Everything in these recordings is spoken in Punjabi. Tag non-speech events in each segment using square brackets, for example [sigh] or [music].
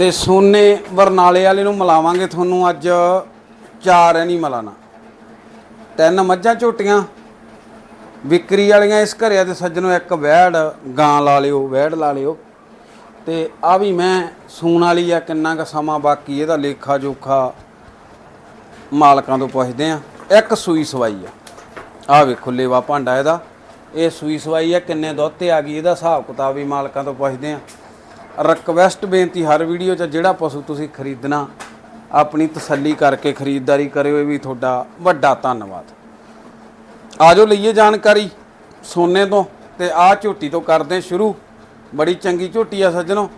ਤੇ ਸੋਨੇ ਬਰਨਾਲੇ ਵਾਲੇ ਨੂੰ ਮਿਲਾਵਾਂਗੇ ਤੁਹਾਨੂੰ ਅੱਜ ਚਾਰ ਐਨੀਮਲਾਂ ਨਾਲ ਤਿੰਨ ਮੱਝਾਂ ਝੋਟੀਆਂ, ਵਿਕਰੀ ਵਾਲੀਆਂ ਇਸ ਘਰਿਆ ਤੇ ਸੱਜਣੋ ਇੱਕ ਵਹਿੜ ਗਾਂ ਲਾ ਲਿਓ ਵਹਿੜ ਲਾ ਲਿਓ। ਤੇ ਆ ਵੀ ਮੈਂ ਸੂਣ ਵਾਲੀ ਆ, ਕਿੰਨਾ ਕੁ ਸਮਾਂ ਬਾਕੀ ਇਹਦਾ ਲੇਖਾ ਜੋਖਾ ਮਾਲਕਾਂ ਤੋਂ ਪੁੱਛਦੇ ਆ। ਇੱਕ ਸੂਈ ਸਵਾਈ ਆ। ਆ ਵੇਖੋ ਲੇਵਾ ਭਾਂਡਾ ਇਹਦਾ। ਇਹ ਸੂਈ ਸਵਾਈ ਆ, ਕਿੰਨੇ ਦੁੱਧ ਤੇ ਆ ਗਈ, ਇਹਦਾ ਹਿਸਾਬ ਕਿਤਾਬ ਵੀ ਮਾਲਕਾਂ ਤੋਂ ਪੁੱਛਦੇ ਆ। ਰਿਕਵੈਸਟ ਬੇਨਤੀ ਹਰ ਵੀਡੀਓ 'ਚ ਜਿਹੜਾ ਪਸ਼ੂ ਤੁਸੀਂ ਖਰੀਦਣਾ, ਆਪਣੀ ਤਸੱਲੀ ਕਰਕੇ ਖਰੀਦਦਾਰੀ ਕਰਿਓ, ਇਹ ਵੀ ਤੁਹਾਡਾ ਵੱਡਾ ਧੰਨਵਾਦ। ਆਜੋ ਲਈਏ ਜਾਣਕਾਰੀ ਸੋਨੇ ਤੋਂ ਤੇ ਆਹ ਝੋਟੀ ਤੋਂ ਕਰਦੇ ਸ਼ੁਰੂ। ਬੜੀ ਚੰਗੀ ਝੋਟੀ ਆ ਸੱਜਣੋ।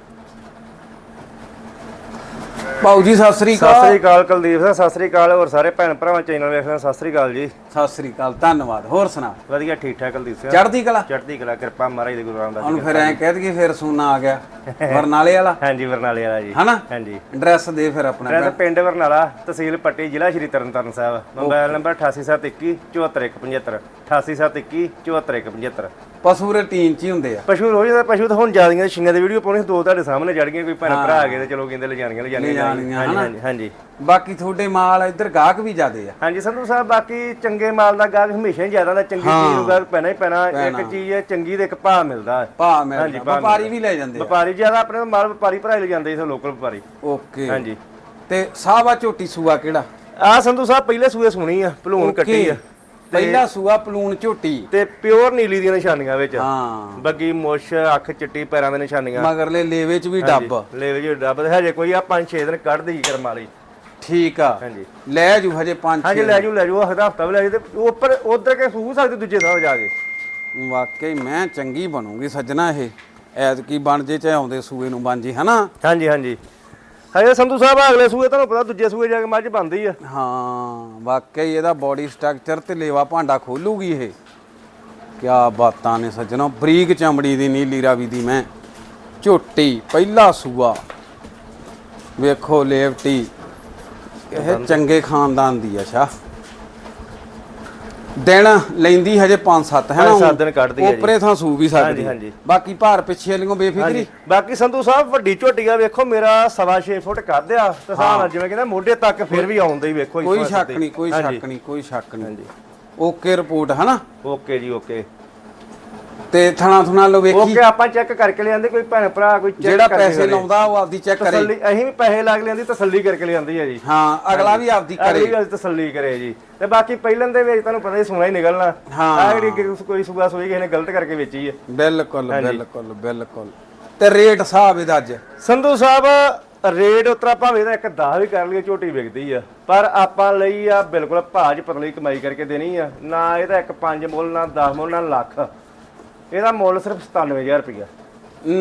ਬਾਊ ਜੀ ਸਤਿ ਸ੍ਰੀ ਸਤਿ ਅਕਾਲ ਸ੍ਰੀ ਅਕਾਲ ਕੁਲਦੀਪ ਸਿੰਘ ਸਤਿ ਸ੍ਰੀ ਅਕਾਲ ਹੋਰ ਸਾਰੇ ਭੈਣ ਭਰਾਵਾਂ ਚੈਨਲ ਵੇਖਦੇ ਸਤਿ ਸ੍ਰੀ ਅਕਾਲ ਜੀ। ਸਤਿ ਸ੍ਰੀ ਅਕਾਲ ਧੰਨਵਾਦ। ਹੋਰ ਸੁਣਾ? ਵਧੀਆ ਠੀਕ ਠਾਕ ਕੁਲਦੀਪ ਸਿੰਘ। ਚੜ੍ਹਦੀ ਕਲਾ? ਚੜ੍ਹਦੀ ਕਲਾ ਕਿਰਪਾ ਮਹਾਰਾਜ ਦੇ ਗੁਰੂ ਰਾਮਦਾਸ ਹੁਣ ਫਿਰ ਐਂ ਕਹਿ ਦਈਏ ਫਿਰ ਸੋਨਾ ਆ ਗਿਆ ਬਰਨਾਲੇ ਵਾਲਾ? [laughs] ਹਾਂਜੀ ਬਰਨਾਲੇ ਵਾਲਾ ਜੀ। ਹਨਾ? ਹਾਂਜੀ। ਐਡਰੈਸ ਦੇ ਫਿਰ ਆਪਣਾ ਐਡਰੈਸ ਪਿੰਡ ਬਰਨਾਲਾ ਤਹਿਸੀਲ ਪੱਟੀ ਜ਼ਿਲ੍ਹਾ ਸ਼੍ਰੀ ਤਰਨਤਾਰਨ ਸਾਹਿਬ। ਮੋਬਾਈਲ ਨੰਬਰ 8871 74175 8871 74175 ਪਸ਼ੂ ਰੂਟੀਨ ਚ ਹੀ ਹੁੰਦੇ ਆ। ਪਸ਼ੂ ਰੋਜ਼ ਦਾ ਪਸ਼ੂ ਤਾਂ ਹੁਣ ਜਿਆਦੀਆਂ ਛਿੰਗਾਂ ਦੀ ਵੀਡੀਓ ਪਾਉਣੀ ਦੋ ਤੁਹਾਡੇ ਸਾਹਮਣੇ ਜੜ ਗਈਆਂ ਕੋਈ ਭੈਣ ਭਰਾ ਆ ਗਏ ਤੇ ਚਲੋ ਕਹਿੰਦੇ ਲੈ ਜਾਣੀਆਂ ਲੈ ਜਾਣੀਆਂ ਹਾਂਜੀ? ਹਾਂਜੀ ਬਾਕੀ ਤੁਹਾਡੇ ਮਾਲ ਇੱਧਰ ਗਾਹਕ ਵੀ ਜ਼ਿਆਦੇ ਆ। ਹਾਂਜੀ ਸੰਧੂ ਸਾਹਿਬ ਬਾਕੀ ਚੰਗੇ ਮਾਲ ਦਾ ਗਾਹਕ ਹਮੇਸ਼ਾ ਹੀ ਜ਼ਿਆਦਾ ਦਾ ਚੰਗੀ ਚੀਜ਼ ਨੂੰ ਗਾਹਕ ਪੈਣਾ ਹੀ ਪੈਣਾ ਇੱਕ ਚੀਜ਼ ਹੈ ਚੰਗੀ ਦੇ ਇੱਕ ਭਾਅ ਮਿਲਦਾ। ਹੈ ਭਾ ਮਿਲਦਾ ਵਪਾਰੀ ਵੀ ਲੈ ਜਾਂਦੇ ਆ। ਵਪਾਰੀ ਜ਼ਿਆਦਾ ਆਪਣੇ ਮਾਲ ਵਪਾਰੀ ਭਰਾਈ ਲੈ ਜਾਂਦੇ ਇਥੇ ਲੋਕਲ ਵਪਾਰੀ। ਓਕੇ। ਹਾਂਜੀ। ਤੇ ਸਾਵਾ ਝੋਟੀ ਸੂਆ ਕਿਹੜਾ? ਆ ਸੰਧੂ ਸਾਹਿਬ ਪਹਿਲੇ ਸੂਏ ਸੁਣੀ ਆ ਭਲੂਣ ਕੱਟੀ ਆ। ਪਹਿਲਾ ਸੂਆ ਪਲੂਣ ਝੋਟੀ। ਤੇ ਪਿਓਰ ਨੀਲੀ ਦੀਆਂ ਨਿਸ਼ਾਨੀਆਂ ਵਿੱਚ। ਹਾਂ। ਬੱਗੀ ਮੁੱਛ ਅੱਖ ਚਿੱਟੀ ਪੈਰਾਂ ਦੇ ਨਿਸ਼ਾਨੀਆਂ। ਮਗਰਲੇ ਲੇਵੇ ਚ ਵੀ ਡੱਬ। ਲੈ ਵੀ ਡੱਬ ਤੇ ਹਜੇ ਕੋਈ ਆ 5-6 ਦਿਨ ਕੱਢਦੀ ਹੀ ਕਰਮ ਵਾਲੀ। ਠੀਕ ਆ। ਹਾਂਜੀ। ਲੈ ਜੂ ਹਜੇ 5 ਹਾਂਜੀ ਲੈ ਜੂ ਲੈ ਜੂ ਹਫਤਾ ਹਫਤਾ ਵੀ ਲੈ ਜੂ ਤੇ ਉੱਪਰ ਉਧਰ ਕੇ ਸੂ ਸਕਦੀ ਦੂਜੇ ਥਾਂ ਜਾ ਕੇ। ਵਾਕਈ ਮੈਂ ਚੰਗੀ ਬਣੂਗੀ ਸੱਜਣਾ ਇਹ। ਐਤਕੀ ਬਣ ਜੇ ਚਾਹੇ ਆਉਂਦੇ ਸੂਏ ਨੂੰ ਬਣ ਜੇ ਹਨਾ? ਹਾਂਜੀ ਹਾਂਜੀ। ਹਜੇ ਸੰਧੂ ਸਾਹਿਬ ਅਗਲੇ ਸੂਏ ਤੁਹਾਨੂੰ ਪਤਾ ਦੂਜੇ ਸੂਏ ਜਾ ਕੇ ਮੱਝ ਬੰਦੀ ਆ। ਹਾਂ ਵਾਕਈ ਇਹਦਾ ਬਾਡੀ ਸਟਰਕਚਰ ਤੇ ਲੇਵਾ ਭਾਂਡਾ ਖੋਲੂਗੀ ਇਹ। ਕਿਆ ਬਾਤਾਂ ਨੇ ਸੱਜਣੋ ਬਰੀਕ ਚਮੜੀ ਦੀ ਨੀਲੀ ਰਾਵੀ ਦੀ ਮੈਂ। ਝੋਟੀ ਪਹਿਲਾ ਸੂਆ। ਵੇਖੋ ਲੇਵਟੀ ਇਹ ਚੰਗੇ ਖਾਨਦਾਨ ਦੀ ਆ ਸ਼ਾ ਦਿਨ ਲੈਂਦੀ ਹਜੇ 5-7 ਹੈ ਨਾ? ਪੰਜ ਸੱਤ ਦਿਨ ਕੱਢਦੀ ਆ ਜੀ। ਉਪਰੇ ਥਾਂ ਸੂ ਵੀ ਹਾਂਜੀ, ਸਕਦੀ। ਹਾਂਜੀ। ਬਾਕੀ ਭਾਰ ਪਿੱਛੇ ਵਾਲੀਆਂ ਬੇਫਿਕਰੀ? ਬਾਕੀ ਸੰਧੂ ਸਾਹਿਬ ਵੱਡੀ ਝੋਟੀਆ ਵੇਖੋ ਮੇਰਾ ਸਵਾ 6 ਫੁੱਟ ਕੱਦ ਆ। ਤੇ ਹਿਸਾਬ ਨਾਲ ਜਿਵੇਂ ਕਹਿੰਦਾ ਮੋਢੇ ਤੱਕ ਫਿਰ ਵੀ ਆਉਂਦਾ ਹੀ ਵੇਖੋ ਇਸ ਕੋਈ ਸ਼ੱਕ ਤੇ। ਨਹੀਂ ਕੋਈ ਹਾਂਜੀ। ਸ਼ੱਕ ਨਹੀਂ ਕੋਈ ਸ਼ੱਕ ਨਹੀਂ। ਹਾਂਜੀ। ਓਕੇ ਰਿਪੋਰਟ ਹੈ ਨਾ? ਓਕੇ ਜੀ ਓਕੇ। ਤੇ ਥਣਾ ਥਣਾ ਲੋ ਵੇਖੀ। ਓਕੇ ਆਪਾਂ ਚੈੱਕ ਕਰਕੇ ਲਿਆਂਦੇ ਕੋਈ ਭੈਣ ਭਰਾ ਕੋਈ check ਜਿਹੜਾ ਪੈਸੇ। ਲਾਉਂਦਾ ਉਹ ਆਪਦੀ ਚੈੱਕ ਕਰੇ। ਤਸੱਲੀ ਅਸੀਂ ਵੀ ਪੈਸੇ ਲੱਗ ਲਿਆਂਦੀ ਤਸੱਲੀ ਕਰਕੇ ਲਿਆਂਦੀ ਹੈ ਜੀ। ਹਾਂ ਅਗਲਾ ਵੀ ਆਪਦੀ ਅਗਲੀ ਕਰੇ ਗੱਲ ਤਸੱਲੀ ਕਰੇ ਜੀ। ਤੇ ਬਾਕੀ ਪਹਿਲਾਂ ਦੇ ਵਿੱਚ ਤੁਹਾਨੂੰ ਪਤਾ ਹੀ ਸੁਣਾ ਹੀ ਨਿਕਲਣਾ। ਹਾਂ। ਜਿਹੜੀ ਕਿ ਕੋਈ ਸੁਗਾ ਸੋਈ ਕਿਸੇ ਨੇ ਗਲਤ ਕਰਕੇ ਵੇਚੀ ਹੈ। ਬਿਲਕੁਲ ਬਿਲਕੁਲ ਬਿਲਕੁਲ। ਤੇ ਰੇਟ ਹਿਸਾਬ ਇਹਦਾ ਅੱਜ। ਸੰਧੂ ਸਾਹਿਬ ਰੇਟ ਉਤਰਾ ਭਾਵੇਂ ਦਾ ਇੱਕ 10 ਵੀ ਕਰ ਲਈਏ ਝੋਟੀ ਵਿਕਦੀ ਆ। ਪਰ ਆਪਾਂ ਲਈ ਆ ਬਿਲਕੁਲ ਭਾਜ ਪਤਲੀ ਕਮਾਈ ਕਰਕੇ ਦੇਣੀ ਆ। ਨਾ ਇਹਦਾ ਇੱਕ 5 ਮੁੱਲ ਨਾ 10 ਮੁੱਲ ਨਾ ਲੱਖ। ਇਹਦਾ ਮੁੱਲ ਸਿਰਫ 97000 ਰੁਪਇਆ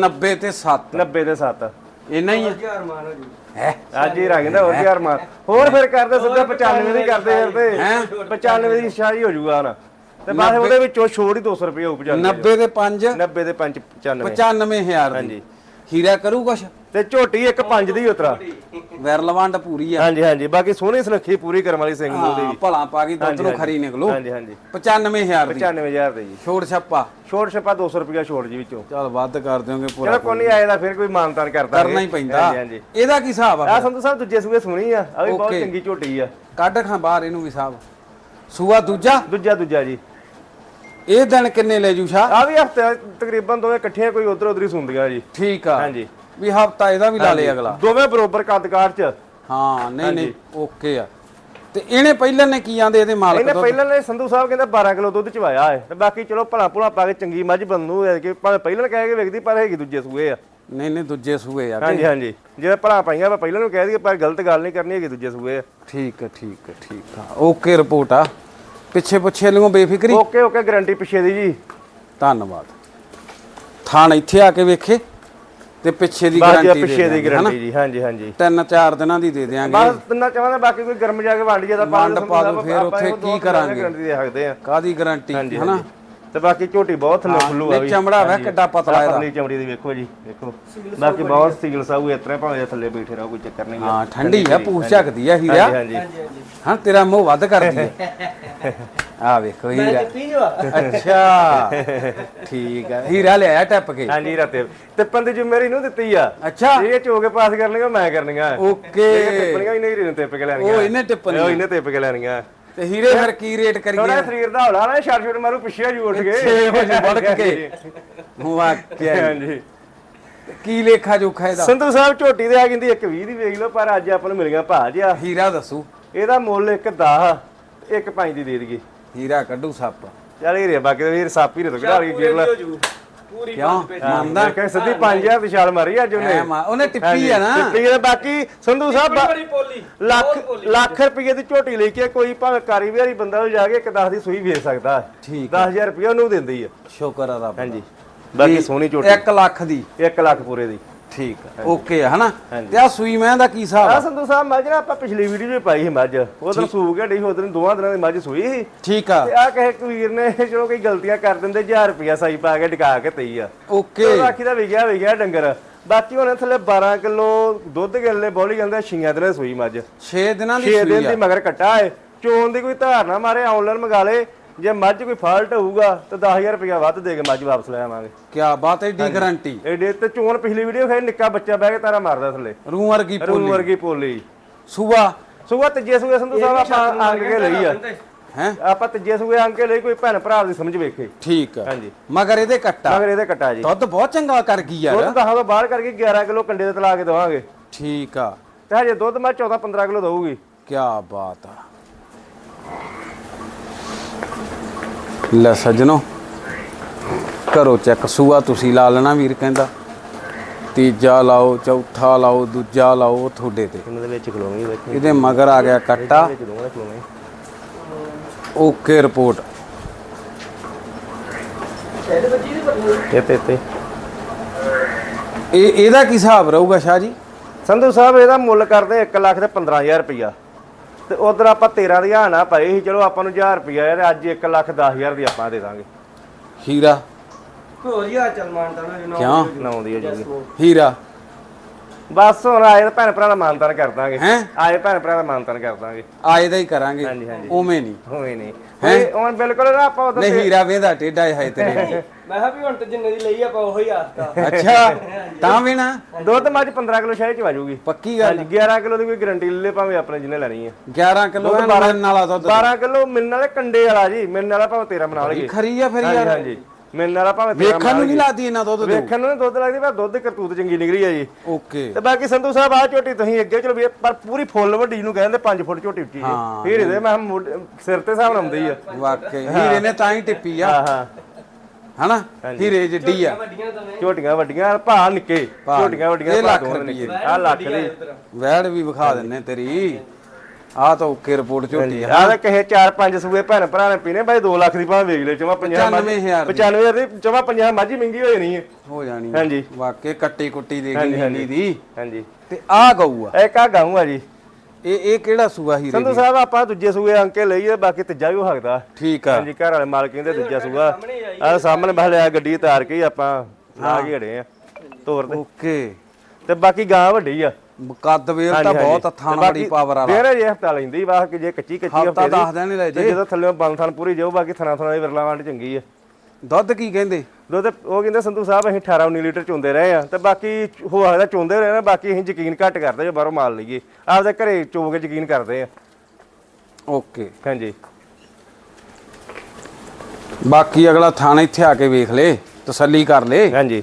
90 ਤੇ 7 90 ਦੇ 7 ਇੰਨਾ ਹੀ ਆ। ਹੈ ਅੱਜ ਹੀ ਰੰਗ ਦਾ ਹੋਰ ਹਜ਼ਾਰ ਮਾਰ। ਹੋਰ ਫਿਰ ਕਰਦੇ ਸਿੱਧਾ 95 ਦੀ ਕਰਦੇ ਫਿਰ ਤੇ। ਹੈਂ? 95 ਦੀ ਸ਼ਾਹੀ ਹੋ ਜੂਗਾ ਨਾ ਤੇ ਬਸ ਉਹਦੇ ਵਿੱਚੋਂ ਛੋੜ ਹੀ 200 ਰੁਪਏ ਹੋਊ 95 90 ਦੇ 5 90 ਦੇ 5 95 95000 ਦੀ। ਹਾਂਜੀ। ਹੀਰਾ ਕਰੂ ਕੁਛ? ਤੇ ਝੋਟੀ ਇੱਕ 5 ਦੀ ਉਤਰਾ। ਵਿਰਲਵੰਡ ਪੂਰੀ ਆ। ਹਾਂਜੀ ਹਾਂਜੀ ਬਾਕੀ ਸੋਹਣੀ ਸੁਨੱਖੀ ਪੂਰੀ ਕਰਮ ਵਾਲੀ ਸਿੰਘ ਨੂੰ ਦੀ ਹਾਂ, ਭਲਾ ਪਾ ਗਈ ਦੁੱਧ ਨੂੰ ਖਰੀ ਨਿਕਲੂ। ਹਾਂਜੀ ਹਾਂਜੀ। 95000 ਦੀ। 95000 ਦੇ ਜੀ। ਛੋੜ ਛੱਪਾ। ਛੋੜ ਛਪਾ 200 ਰੁਪਿਆ ਛੋੜ ਜੀ ਵਿੱਚੋਂ। ਚਲ ਵੱਧ ਕਰ ਦਿਓਗੇ ਪੂਰਾ ਚਲੋ ਕੋਈ ਨਹੀਂ ਆਏਦਾ ਫਿਰ ਕੋਈ ਮਾਨਤਾਨ ਕਰਦਾ ਕਰਨਾ ਹੀ ਪੈਂਦਾ। ਹਾਂਜੀ ਹਾਂਜੀ। ਇਹਦਾ ਕੀ ਹਿਸਾਬ ਆ ਆ ਸਾਹਿਬ ਦੂਜੇ ਸੂਏ ਸੁਣੀ ਆ ਆ ਵੀ ਬਹੁਤ. ਚੰਗੀ ਝੋਟੀ ਆ। ਕੱਢ ਖਾਂ ਬਾਹਰ ਇਹਨੂੰ ਵੀ ਸਾਹਿਬ ਸੂਆ ਦੂਜਾ? ਦੂਜਾ ਦੂਜਾ ਜੀ। ਇਹ ਦਿਨ ਕਿੰਨੇ ਲੈ ਜੂ ਸ਼ਾ ਆ ਵੀ ਹਫ਼ਤੇ ਤਕਰੀਬਨ ਦੋਵੇਂ ਇਕੱਠੀਆਂ ਕੋਈ ਉਧਰ ਉਧਰ ਹੀ ਸੁਣਦੀਆਂ ਜੀ। ਠੀਕ ਆ। ਹਾਂਜੀ। ਵੀ ਹਫਤਾ ਇਹਦਾ ਵੀ ਲਾ ਲੇ ਅਗਲਾ। ਦੋਵੇਂ ਬਰੋਬਰ ਕੱਦਕਾਰ ਚ। ਹਾਂ ਨਹੀਂ ਨਹੀਂ ਓਕੇ ਆ। ਤੇ ਇਹਨੇ ਪਹਿਲਾਂ ਨੇ ਕੀ ਆਂਦੇ ਇਹਦੇ ਮਾਲਕ ਇਹਨੇ ਪਹਿਲਾਂ ਨੇ ਸੰਧੂ ਸਾਹਿਬ ਕਹਿੰਦਾ 12 ਕਿਲੋ ਦੁੱਧ ਚਵਾਇਆ ਹੈ। ਤੇ ਬਾਕੀ ਚਲੋ ਭਲਾ ਭੁਲਾ ਪਾ ਕੇ ਚੰਗੀ ਮੱਝ ਬੰਨੂ ਕਿ ਪਹਿਲਾਂ ਕਹਿ ਕੇ ਵੇਖਦੀ ਪਰ ਹੈਗੀ ਦੂਜੇ ਸੂਏ ਆ। ਨਹੀਂ ਨਹੀਂ ਦੂਜੇ ਸੂਏ ਆ ਹਾਂਜੀ ਹਾਂਜੀ। ਜਿਹੜੇ ਭਲਾ ਪਾਈਆਂ ਆਪਾਂ ਪਹਿਲਾਂ ਨੂੰ ਕਹਿ ਦਈਏ ਪਰ ਗਲਤ ਗੱਲ ਨਹੀਂ ਕਰਨੀ ਹੈਗੀ ਦੂਜੇ ਸੂਏ ਆ। ਠੀਕ ਹੈ ਠੀਕ ਹੈ ਠੀਕ ਆ। ਓਕੇ ਰਿਪੋਰਟ ਆ। ਪਿੱਛੇ ਪੁੱਛੇ ਲਿਓ ਬੇਫਿਕਰੀ? ਓਕੇ ਓਕੇ ਗਾਰੰਟੀ ਪਿੱਛੇ ਦੀ ਜੀ। ਧੰਨਵਾਦ। ਥਾਣ ਇੱਥੇ ਆ ਕੇ ਵੇਖੇ। ਤੇ ਪਿੱਛੇ ਦੀ ਬਾਕੀ ਗਾਰੰਟੀ ਪਿੱਛੇ ਦੀ ਗਾਰੰਟੀ ਜੀ ਹਾਂਜੀ ਹਾਂਜੀ। ਤਿੰਨ ਚਾਰ ਦਿਨਾਂ ਦੀ ਦੇ ਦਿਆਂਗੇ। ਬਸ ਤਿੰਨਾ ਚਾਹੁੰਦਾ ਬਾਕੀ ਕੋਈ ਗਰਮ ਜਾ ਕੇ ਵੰਡ ਜੇ ਤਾਂ ਪਾ ਵੰਡ ਪਾ ਦਿਓ, ਫਿਰ ਉੱਥੇ ਕੀ ਕਰਾਂਗੇ? ਗਾਰੰਟੀ ਦੇ ਸਕਦੇ ਆ ਕਾਦੀ ਗਾਰੰਟੀ ਹਨਾ। ਤੇ ਬਾਕੀ ਝੋਟੀ ਬਹੁਤ ਥੱਲੇ ਖੁੱਲੂ ਆ ਵੀ। ਚਮੜਾ ਵਾ ਕਿੱਡਾ ਪਤਲਾ ਇਹਦਾ। ਪਤਲੀ ਚਮੜੀ ਦੀ ਵੇਖੋ ਜੀ ਵੇਖੋ। ਬਾਕੀ ਬਹੁਤ ਸੀਲ ਸਾਊ ਇਸ ਤਰ੍ਹਾਂ ਭਾਵੇਂ ਥੱਲੇ ਬੈਠੇ ਰਹੋ ਕੋਈ ਚੱਕਰ ਨਹੀਂ ਹਾਂ ਠੰਡੀ ਆ ਪੂਛ ਝਕਦੀ ਆ ਹੀਰਾ। ਹਾਂਜੀ ਹਾਂਜੀ। ਹਾਂ ਤੇਰਾ ਮੂੰਹ ਵੱਧ ਕਰਦੀ ਆ। [laughs] ਵੇਖੋ ਹੀਰਾ। ਅੱਛਾ। ਠੀਕ ਆ ਹੀਰਾ ਲਿਆਇਆ ਟੱਪ ਕੇ। ਹਾਂਜੀ ਰਾਤੇ ਤਿੱਪਣ ਦੀ ਜ਼ਿੰਮੇਵਾਰੀ ਨੂੰ ਦਿੱਤੀ ਆ। ਅੱਛਾ। ਇਹ ਚੋ ਕੇ ਪਾਸ ਕਰਨੀਆਂ ਮੈਂ ਕਰਨੀਆਂ। ਓਕੇ। ਟਿੱਪਣੀਆਂ ਹੀ ਨਹੀਂ ਹੀਰੇ ਨੂੰ ਤਿੱਪ ਕੇ ਲੈਣੀਆਂ। ਉਹ ਇਹਨੇ ਟਿੱਪਣੀ ਉਹ ਇਹਨੇ ਤਿੱਪ ਕੇ ਲੈਣੀਆਂ। ਤੇ ਹੀਰੇ ਫਿਰ ਕੀ ਰੇਟ ਕਰੀਏ? ਥੋੜਾ ਸਰੀਰ ਦਾ ਹੌਲਾ ਨਾ ਛੱਡ ਛੱਡ ਮਾਰੂ ਪਿੱਛੇ ਜੀ ਉੱਠ ਗਏ ਛੇ ਵਜੇ ਵੜ ਕੇ। ਵਾਕਿਆ ਹੀ। ਹਾਂਜੀ। ਕੀ ਲੇਖਾ ਜੋਖਾ ਇਹਦਾ? ਸੰਧੂ ਸਾਹਿਬ ਝੋਟੀ ਦੇ ਆ ਕਹਿੰਦੀ ਇੱਕ 20 ਦੀ ਵੇਚ ਲਓ ਪਰ ਅੱਜ ਆਪਾਂ ਨੂੰ ਮਿਲ ਗਿਆ ਭਾਜ ਆ ਹੀਰਾ ਦੱਸੂ। ਇਹਦਾ ਮੁੱਲ ਇੱਕ 10 ਇੱਕ 5 ਦੀ ਦੇ ਦਈਏ। ਹੀਰਾ ਕੱਢੂ ਸੱਪ। ਚੱਲ ਹੀ ਰਿਹਾ ਬਾਕੀ ਤਾਂ ਵੀਰ ਸਾਪ ਹੀ ਰੇ ਤੋਂ ਘੜਾ ਲਈ ਫੇਰ ਲਾ। ਕਿਉਂ? ਮੰਨਦਾ ਮੈਂ ਕਿਹਾ ਸਿੱਧੀ 5000 ਦੀ ਛਾਲ ਮਾਰੀ ਅੱਜ ਉਹਨੇ। ਐ ਮਾ- ਉਹਨੇ ਟਿੱਪੀ ਆ ਨਾ। ਟਿੱਪੀ ਆ, ਬਾਕੀ ਸੰਧੂ ਸਾਹਿਬ ਬਾ- ਲੱਖ ਲੱਖ ਰੁਪਏ ਦੀ ਝੋਟੀ ਲੈ ਕੇ ਕੋਈ ਭਾਵੇਂ ਕਾਰੀ ਵਿਹਾਰੀ ਬੰਦਾ ਉਹ ਜਾ ਕੇ ਇੱਕ 10 ਦੀ ਸੂਈ ਵੇਚ ਸਕਦਾ। ਠੀਕ 10000 ਰੁਪਏ ਉਹਨੂੰ ਦਿੰਦੀ ਆ। ਸ਼ੁਕਰ ਆ ਰੱਬ ਹਾਂਜੀ। ਬਾਕੀ ਸੋਹਣੀ ਝੋਟੀ। 1 ਲੱਖ ਦੀ। 1 ਲੱਖ ਪੂਰੇ ਦੀ। ਠੀਕ ਆ ਓਕੇ ਆ ਹਨਾ। ਤੇ ਆ ਸੂਈ ਮੈਂ ਦਾ ਕੀ ਹਿਸਾਬ ਆ? ਆ ਸੰਧੂ ਸਾਹਿਬ ਮੱਝ ਨਾ ਆਪਾਂ ਪਿਛਲੀ ਵੀਡੀਓ 'ਚ ਪਾਈ ਸੀ ਮੱਝ। ਸੂਕ ਗਈ ਸੀ ਉਧਰ ਦੋਵਾਂ ਦਿਨਾਂ ਦੀ ਮੱਝ ਸੂਈ ਸੀ। ਠੀਕ ਆ। ਤੇ ਆ ਕਹੇ ਕਬੀਰ ਨੇ [laughs] ਚਲੋ ਕੋਈ ਗਲਤੀਆਂ ਕਰ ਦਿੰਦੇ 1000 ਰੁਪਿਆ ਸਾਈ ਪਾ ਕੇ ਡਕਾ ਕੇ ਤਈ ਆ। ਓਕੇ। ਬਾਕੀ ਦਾ ਵਿਗਿਆ ਵਿਗਿਆ ਡੰਗਰ। ਬਾਕੀ ਉਹਨੇ ਥੱਲੇ 12 ਕਿਲੋ ਦੁੱਧ ਗੱਲੇ ਬੋਲੀ ਜਾਂਦੇ ਛੀਆਂ ਦਿਨਾਂ ਸੂਈ ਮੱਝ। 6 ਦਿਨਾਂ ਦੀ 6 ਸੂਈ ਦਿਨ ਆ। ਦੀ ਮਗਰ ਕੱਟਾ ਏ। ਚੋਣ ਦੀ ਕੋਈ ਧਾਰਨਾ ਮਾਰੇ ਆਨਲਾਈਨ ਮੰਗਾ ਲੇ। ਜੇ ਮੱਝ ਕੋਈ ਫਾਲਟ ਹੋਊਗਾ ਤਾਂ 10000 ਰੁਪਇਆ ਵੱਧ ਦੇ ਕੇ ਮੱਝ ਵਾਪਸ ਲੈ ਆਵਾਂਗੇ। ਕੀ ਬਾਤ ਹੈ ਡੀ ਗਾਰੰਟੀ ਐਡੇ ਤੇ ਚੋਣ ਪਿਛਲੀ ਵੀਡੀਓ ਖੇ ਨਿੱਕਾ ਬੱਚਾ ਬਹਿ ਕੇ ਤਾਰਾ ਮਾਰਦਾ ਥੱਲੇ। ਰੂ ਵਰਗੀ ਪੋਲੀ। ਵਰਗੀ ਪੋਲੀ। ਸੂਆ। ਸੁਬਾ ਤੀਜੇ ਸੂਏ ਸੰਧੂ ਸਾਹਿਬ ਆਪਾਂ ਅੰਗ ਕੇ ਲਈ ਆ। ਹੈ? ਆਪਾਂ ਤੀਜੇ ਸੂਏ ਅੰਗ ਕੇ ਲਈ ਕੋਈ ਭੈਣ ਭਰਾ ਦੀ ਸਮਝ ਵੇਖੇ। ਠੀਕ ਆ। ਹਾਂਜੀ। ਮਗਰ ਇਹਦੇ ਕੱਟਾ। ਮਗਰ ਇਹਦੇ ਕਟਾ ਜੀ। ਦੁੱਧ ਬਹੁਤ ਚੰਗਾ ਕਰ ਗਈ ਯਾਰ। ਦੁੱਧ ਦਹਾਂ ਤੋਂ ਬਾਹਰ ਕਰਕੇ 11 ਕਿਲੋ ਕੰਡੇ ਦੇ ਤਲਾ ਕੇ ਦਵਾਂਗੇ। ਠੀਕ ਆ। ਤੇ ਹਜੇ ਦੁੱਧ ਮੈਂ 14 15 ਕਿਲੋ ਦਊਗੀ। ਕੀ ਬਾਤ ਆ। ਲੈ ਸਜਣੋ ਕਰੋ ਚੈੱਕ ਸੂਆ ਤੁਸੀਂ ਲਾ ਲੈਣਾ ਵੀਰ ਕਹਿੰਦਾ। ਤੀਜਾ ਲਾਓ ਚੌਥਾ ਲਾਓ ਦੂਜਾ ਲਾਓ ਤੁਹਾਡੇ ਤੇ। ਇਹਨਾਂ ਦੇ ਵਿੱਚ ਖਲੋਣੀ ਵਿੱਚ ਇਹਦੇ ਮਗਰ ਆ ਗਿਆ ਕੱਟਾ। Okay report. ਤੇ ਤੇ ਤੇ। ਇਹ ਇਹਦਾ ਕੀ ਹਿਸਾਬ ਰਹੂਗਾ ਸ਼ਾਹ ਜੀ? ਸੰਧੂ ਸਾਹਿਬ ਇਹਦਾ ਮੁੱਲ ਕਰਦੇ 1 ਲੱਖ ਤੇ 15000 ਰੁਪਇਆ ਤੇ ਉਧਰ ਆਪਾਂ 13 ਦੀ ਹਾਨਾ ਪਾਈ ਸੀ ਚਲੋ ਆਪਾਂ ਨੂੰ 1000 ਰੁਪਇਆ ਹੈ ਤੇ ਅੱਜ 1 ਲੱਖ 10000 ਦੀ ਆਪਾਂ ਦੇ ਦਾਂਗੇ। ਹੀਰਾ। ਹੋਰ ਯਾ ਚਲ ਮਾਨਤਾ ਨਾ ਕਿਉਂ? ਨੌ ਦੀ ਹੈ ਜੀ। ਹੀਰਾ। ਬਸ ਹੁਣ ਆਏ ਤਾਂ ਭੈਣ ਭਰਾ ਦਾ ਮਾਨਤਾਨ ਕਰ ਦਾਂਗੇ। ਹੈਂ? ਆਏ ਭੈਣ ਭਰਾ ਦਾ ਮਾਨਤਾਨ ਕਰ ਦਾਂਗੇ। ਆਏ ਦਾ ਹੀ ਕਰਾਂਗੇ। ਹਾਂਜੀ, ਹਾਂਜੀ। ਉਵੇਂ ਨਹੀਂ। ਹੋਏ ਨਹੀਂ। ਹੋਏ ਹੁਣ ਬਿਲਕੁਲ ਨਾ ਆਪਾਂ ਉਧਰ ਨਹੀਂ ਹੀਰਾ ਵੇਦਾ ਟੇਡਾ ਹੈ ਤੇਰੇ [laughs] ਮੈਂ ਕਿਹਾ ਵੀ ਹੁਣ ਤੇ ਜਿੰਨੇ ਦੀ ਲਈ ਆਪਾਂ ਉਹੀ ਆਸਤਾ ਅੱਛਾ ਤਾਂ ਵੀ ਨਾ। ਦੁੱਧ ਮੱਝ 15 ਕਿਲੋ ਸ਼ਾਇਦ ਚ ਵਾਜੂਗੀ। ਪੱਕੀ ਗੱਲ ਹਾਂਜੀ 11 ਕਿਲੋ ਦੀ ਕੋਈ ਗਾਰੰਟੀ ਲੈ ਲੇ ਭਾਵੇਂ ਆਪਣੇ ਜਿਹਨੇ ਲੈਣੀ ਹੈ 11 ਕਿਲੋ ਐਨ ਵਾਲਾ ਦੁੱਧ। 12 ਕਿਲੋ ਮਿਲਣ ਵਾਲੇ ਕੰਡੇ ਵਾਲਾ ਜੀ। ਮਿਲਣ ਵਾਲਾ ਭਾਵੇਂ 13 ਬਣਾ ਲਈਏ। ਖਰੀ ਆ ਫਿਰ ਹਾਂਜੀ ਯਾਰ ਹਾਂਜੀ। ਮਿਲਣ ਵਾਲਾ ਭਾਵੇਂ 13 ਵੇਖਣ ਨੂੰ ਨਹੀਂ ਲੱਗਦੀ ਇਹਨਾਂ ਦੁੱਧ ਤੋਂ। ਵੇਖਣ ਨੂੰ ਨੀ ਦੁੱਧ ਲੱਗਦੀ ਪਰ ਦੁੱਧ ਕਰਤੂਤ ਚੰਗੀ ਨਿਕਲੀ ਆ ਜੀ। ਓਕੇ। ਤੇ ਬਾਕੀ ਸੰਧੂ ਸਾਹਿਬ ਆ ਝੋਟੀ ਤੁਸੀਂ ਅੱਗੇ ਚਲੋ ਵੀ ਇਹ ਪਰ ਪੂਰੀ ਫੁੱਲ ਵੱਡੀ ਨੂੰ ਕਹਿੰਦੇ 5 ਫੁੱਟ ਝੋਟੀ ਉੱਚੀ ਹੈ ਹਾਂ। ਫਿਰ ਇਹਦੇ ਮੈਂ ਮੋਢ- ਸਿਰ ਤੇ ਹਿਸਾਬ ਨਾਲ ਆਉਂਦੀ ਆ। ਵਾਕਈ ਹੀਰੇ ਨੇ ਤਾਂ ਹੀ ਟਿੱਪੀ ਆ। ਹਾਂ ਹਾਂ। ਹਨਾ? ਹੀਰੇ ਜਿੱਡੀ ਆ। ਵੱਡੀਆਂ ਝੋਟੀਆਂ ਵੱਡੀਆਂ ਭਾ ਨਿੱਕੇ। ਭਾਅ ਝੋਟੀਆਂ ਵੱਡੀਆਂ ਇਹ ਭਾ ਲੱਖ ਰੁਪਈਏ। ਆ ਲੱਖ ਦੀ ਵੈੜ ਵੀ ਵਿਖਾ ਦਿੰਨੇ ਤੇਰੀ। ਆ ਤਾਂ ਓਕੇ ਰਿਪੋਰਟ ਝੋਟੀ ਆ। ਆ ਤਾਂ ਕਹੇ 4-5 ਸੂਏ ਭੈਣ ਭਰਾ ਨੇ ਪੀਨੇ ਬਾਈ 2 ਲੱਖ ਦੀ ਭਾਵੇਂ ਵੇਚ ਲੈ ਚਵਾ 50 95,000 ਦੀ। 95000 ਦੀ ਚਵਾ 50 ਮੱਝ ਮਹਿੰਗੀ ਹੋ ਜਾਣੀ ਹੈ। ਹੋ ਜਾਣੀ ਹਾਂਜੀ। ਵਾਕਈ ਕੱਟੀ ਕੁੱਟੀ ਦੇ ਗਈ। ਨੀਲੀ ਦੀ। ਹਾਂਜੀ। ਤੇ ਆ ਗਊ ਆ। ਇੱਕ ਆ ਗਾਉਂ ਆ ਜੀ? ਇਹ ਇਹ ਕਿਹੜਾ ਸੂਆ ਹੀਰੇ ਸੰਧੂ ਦੀ? ਸਾਹਿਬ ਆਪਾਂ ਦੂਜੇ ਸੂਏ ਅੰਕੇ ਲਈਏ ਬਾਕੀ ਤੀਜਾ ਵੀ ਹੋ ਸਕਦਾ। ਠੀਕ ਆ। ਹਾਂਜੀ ਘਰ ਵਾਲੇ ਮਾਲਕ ਕਹਿੰਦੇ ਦੂਜਾ ਸੂਆ। ਆ ਸਾਹਮਣੇ ਬਹਿ ਲਿਆ ਗੱਡੀ ਤਾਰ ਕੇ ਆਪਾਂ ਲਾ ਕੇ ਹੜੇ ਆ। ਤੋਰ ਤੇ ਓਕੇ। ਤੇ ਬਾਕੀ ਗਾਂ ਵੱਡੀ ਆ। ਕੱਦ ਵੇਲ ਤਾਂ ਬਹੁਤ ਥਾਣ ਬੜੀ ਪਾਵਰ ਵਾਲਾ। ਫੇਰ ਜੇ ਹਫਤਾ ਲੈਂਦੀ ਬਾਕੀ ਕਿ ਜੇ ਕੱਚੀ ਕੱਚੀ ਹਫਤਾ ਦੱਸ ਦੇਣ ਲੈ ਜੇ। ਜਦੋਂ ਥੱਲੇ ਬੰਦ ਥਣ ਪੂਰੀ ਜਾਊ ਬਾਕੀ ਥਣਾ ਥਣਾ ਦੀ ਵਿਰਲਾ ਵੰਡ ਚੰਗੀ ਆ। ਦੁੱਧ ਕੀ ਕਹਿੰਦੇ? ਦੁੱਧ ਉਹ ਕਹਿੰਦੇ ਸੰਧੂ ਸਾਹਿਬ ਅਸੀਂ 18 19 ਲੀਟਰ ਚੁੰਦੇ ਰਹੇ ਆ। ਤੇ ਬਾਕੀ ਹੋ ਸਕਦਾ ਚੁੰਦੇ ਰਹੇ ਨਾ ਬਾਕੀ ਅਸੀਂ ਯਕੀਨ ਘੱਟ ਕਰਦੇ ਜੋ ਬਾਹਰੋਂ ਮਾਲ ਲਈਏ। ਆਪਦੇ ਘਰੇ ਚੋ ਕੇ ਯਕੀਨ ਕਰਦੇ ਆ। ਓਕੇ। ਹਾਂਜੀ। ਬਾਕੀ ਅਗਲਾ ਥਾਣ ਇੱਥੇ ਆ ਕੇ ਵੇਖ ਲੇ ਤਸੱਲੀ ਕਰ ਲੇ। ਹਾਂਜੀ।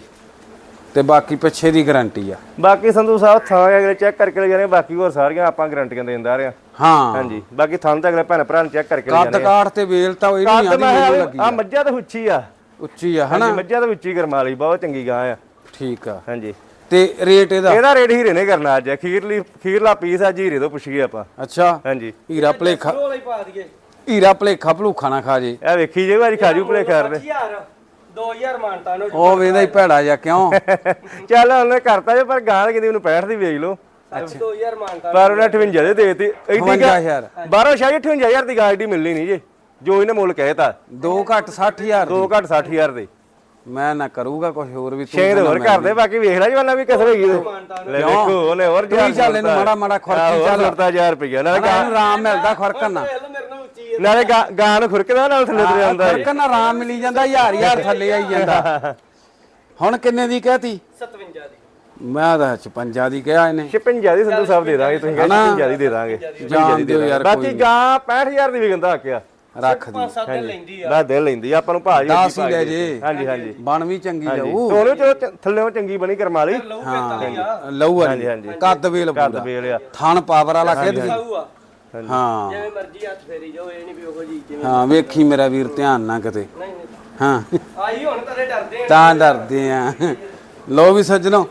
ਤੇ ਬਾਕੀ ਪਿੱਛੇ ਦੀ ਗਾਰੰਟੀ ਆ ਬਾਕੀ ਸੰਧੂ ਸਾਹਿਬ ਥਾਂ ਅਗਲੇ ਚੈੱਕ ਕਰਕੇ ਲੈ ਜਾਣੇ ਬਾਕੀ ਹੋਰ ਸਾਰੀਆਂ ਆਪਾਂ ਗਾਰੰਟੀਆਂ ਦੇਂਦਾ ਰਹੇ ਆ ਹਾਂ ਹਾਂਜੀ ਬਾਕੀ ਥਾਂ ਤਾਂ ਅਗਲੇ ਭੈਣ ਭਰਾ ਨੂੰ ਚੈੱਕ ਕਰਕੇ ਲੈ ਕੱਦ ਜਾਣੇ ਕਾਠ ਤੇ ਵੇਲ ਤਾਂ ਉਹ ਨਹੀਂ ਆਦੀ ਲੱਗੀ ਆ ਮੱਝਾਂ ਤਾਂ ਉੱਚੀ ਆ ਉੱਚੀ ਆ ਹਾਂਜੀ ਹਨਾ ਮੱਝਾਂ ਤਾਂ ਉੱਚੀ ਕਰਮਾ ਲਈ ਬਹੁਤ ਚੰਗੀ ਗਾਂ ਆ ਠੀਕ ਆ ਹਾਂਜੀ ਤੇ ਰੇਟ ਇਹਦਾ ਇਹਦਾ ਰੇਟ ਹੀਰੇ ਨੇ ਕਰਨਾ ਅੱਜ ਖੀਰਲੀ ਖੀਰਲਾ ਪੀਸ ਅੱਜ ਹੀਰੇ ਤੋਂ ਪੁੱਛੀਏ ਆਪਾਂ ਅੱਛਾ ਹਾਂਜੀ ਹੀਰਾ ਭਲੇਖਾ ਹੀਰਾ ਭਲੇਖਾ ਭਲੂਖਾ ਨਾ ਖਾ ਜੇ ਇਹ ਵੇਖੀ ਜੇ ਵਾਰੀ ਖਾਜੂ ਭਲੇ 25000 2000 ਮਾਨਤਾ ਨੂੰ ਉਹ ਵੇਂਦਾ ਹੀ ਭੈੜਾ ਜਾ ਕਿਉਂ? [laughs] ਚੱਲ ਉਹਨੇ ਕਰਤਾ ਜੇ ਪਰ ਗਾਂ ਕਿਤੇ ਉਹਨੂੰ 65 ਦੀ ਵੇਚ ਲਓ। 2000 ਮਾਨਤਾ ਪਰ ਉਹਨੇ 58 ਦੇ ਦੇਤੀ। ਐਡੀ 55000 ਬਾਹਰੋਂ ਸ਼ਾਇਦ 58000 ਦੀ ਗਾਂ ਐਡੀ ਮਿਲਣੀ ਨਹੀਂ ਜੇ ਜੋ ਇਹਨੇ ਮੁੱਲ ਕਹਿਤਾ। ਦੋ ਘੱਟ 60000 ਦੋ। ਘੱਟ 60000 ਦੇ। ਮੈਂ ਨਾ ਕਰੂਗਾ ਕੁਝ ਹੋਰ ਵੀ ਤੂੰ ਕਹਿੰਦਾ ਹੋਰ ਕਰਦੇ ਬਾਕੀ ਵੇਖ ਲੈ ਜਵਾਨਾ ਵੀ ਕਸਰ ਹੈਗੀ ਤੇ ਲੈ? ਦੇਖੋ ਉਹਨੇ ਹੋਰ ਤੂੰ ਹੀ ਚੱਲ ਇਹਨੂੰ ਮਾੜਾ ਮਾੜਾ ਖੁਰਕੀ ਚੱਲ। 1000 ਰੁਪਏ ਨਾਲੇ ਨਾ ਆਰਾਮ ਮਿਲਦਾ ਲਓ ਮੇਰੇ ਨਾਲ ਗਾਂ- ਗਾਂ ਨੂੰ ਖੁਰਕਦਾ ਨਾਲ ਥੱਲੇ ਤੁਰ ਜਾਂਦਾ ਏ। ਖੁਰਕਣ ਨਾਲ ਆਰਾਮ ਮਿਲੀ ਜਾਂਦਾ ਹਜ਼ਾਰ ਹਜ਼ਾਰ ਥੱਲੇ ਆਈ ਜਾਂਦਾ। ਹੁਣ ਕਿੰਨੇ ਦੀ ਕਹਿਤੀ? 57 ਦੀ। ਮੈਂ ਤਾਂ 56 ਦੀ ਕਿਹਾ ਇਹਨੇ। 56 ਦੀ ਸੰਧੂ ਸਾਹਿਬ ਦੇ ਦਾਂਗੇ ਤੁਸੀਂ ਕਹਿੰਦੇ 56 ਦੀ ਦੇ ਦਾਂਗੇ। ਜਾਣ ਦਿਓ ਯਾਰ ਕੋਈ ਬਾਕੀ ਗਾਂ 65000 ਦੀ ਵੀ ਗੰਦਾ ਆਕਿਆ ਰੱਖ ਦੀ। 5-7 ਦਿਨ ਲੈਂਦੀ ਆ। ਦਾ ਦਿਲ ਲੈਂਦੀ ਆ, ਆਪਾਂ ਨੂੰ ਭਾਜੀ ਦਸ ਹੀ ਲੈ ਜੇ ਹਾਂਜੀ ਹਾਂਜੀ। ਬਣ ਵੀ ਚੰਗੀ ਜਾਊ। ਚਲੋ ਚ- ਥੱਲੇੋਂ ਚੰਗੀ ਬਣੀ ਕਰਮਾ ਲਈ ਲਊ ਆ। ਲਊ ਹਾਂਜੀ, ਵਾਲੀ। ਹਾਂਜੀ। ਕੱਦ ਵੇਲ ਕੱਦ ਪੂਰਾ ਵੇਲ ਆ। ਥਣ ਪਾਵਰ ਵਾਲਾ ਖਾਊ ਆ ਹਾਂ। ਜਿਵੇਂ ਮਰਜ਼ੀ ਹੱਥ ਫੇਰੀ ਜਾਓ ਇਹ ਨਹੀਂ ਵੀ ਉਹੋ ਜੀ ਜਿਵੇਂ ਹਾਂ ਵੇਖੀ ਮੇਰਾ ਵੀਰ ਧਿਆਨ ਨਾ ਕਿਤੇ। ਨਹੀਂ ਨਹੀਂ। ਹਾਂ। ਆਈ ਹੁਣ ਤੇਰੇ ਡਰਦੇ ਆ। ਤਾਂ ਡਰਦੇ ਆ। ਲੋ ਵੀ ਸੱਜਣੋ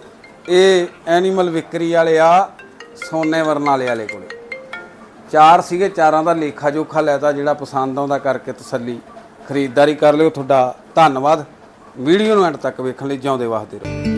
ਇਹ ਐਨੀਮਲ ਵਿਕਰੀ ਵਾਲੇ ਆ ਸੋਨੇ ਵਰਨਾਲੇ ਵਾਲੇ ਕੋਲੇ। ਚਾਰ ਸੀਗੇ ਚਾਰਾਂ ਦਾ ਲੇਖਾ ਜੋਖਾ ਲੈਤਾ ਜਿਹੜਾ ਪਸੰਦ ਆਉਂਦਾ ਕਰਕੇ ਤਸੱਲੀ। ਖਰੀਦਦਾਰੀ ਕਰ ਲਿਓ ਤੁਹਾਡਾ। ਧੰਨਵਾਦ। ਵੀਡੀਓ ਨੂੰ ਐਂਡ ਤੱਕ ਵੇਖਣ ਲਈ ਜਿਉਂਦੇ ਵਾਸਤੇ ਰਹੋ।